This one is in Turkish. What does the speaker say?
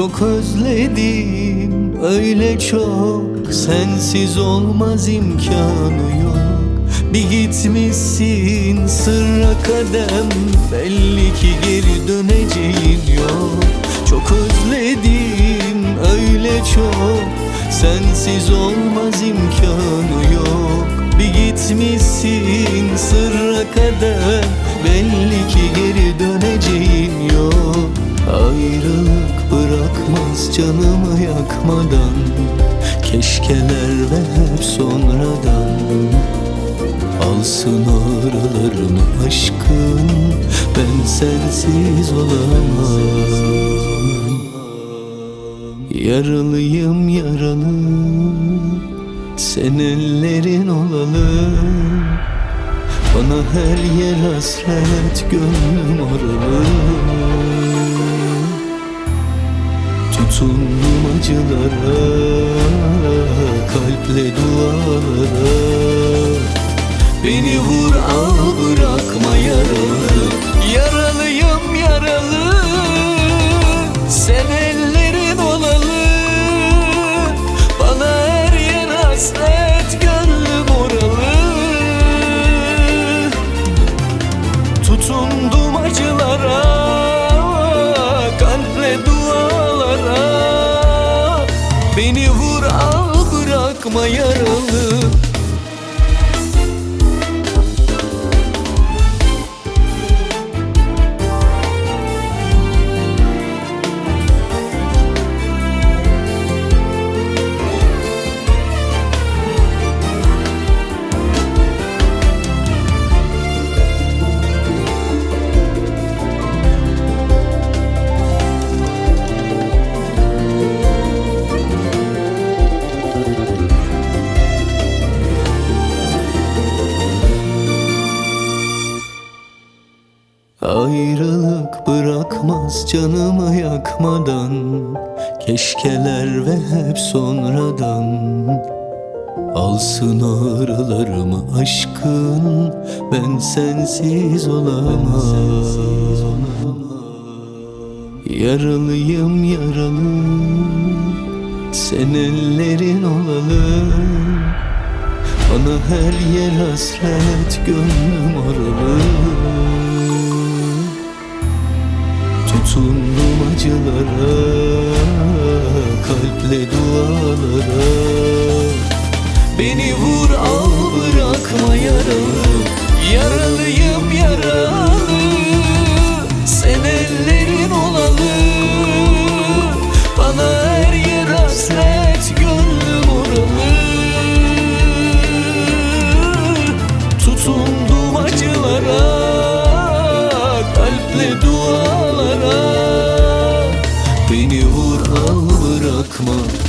Çok özledim. Öyle çok Sensiz olmaz imkanı yok. Bir gitmişsin sırra kadem. Belli ki geri döneceğin yok. Çok özledim öyle çok Sensiz olmaz imkanı yok. Bir gitmişsin sırra kadem Keşkeler ve hep sonradan Alsın ağrılarımı aşkın Ben sensiz olamam. Yaralıyım yaralı Sen ellerin olalı. Bana her yer hasret Gönlüm oralı Tutundum acılara Kalple dualara Beni vur al bırakma yaralı. Yaralıyım yaralı bırakma yaralı Ayrılık bırakmaz canımı yakmadan. Keşkeler ve hep sonradan. Alsın ağrılarımı aşkın Ben sensiz olamam. Yaralıyım yaralı Sen ellerin olalı. Bana her yer hasret Gönlüm Tutundum acılara Kalple dualara dualara Beni vur al bırakma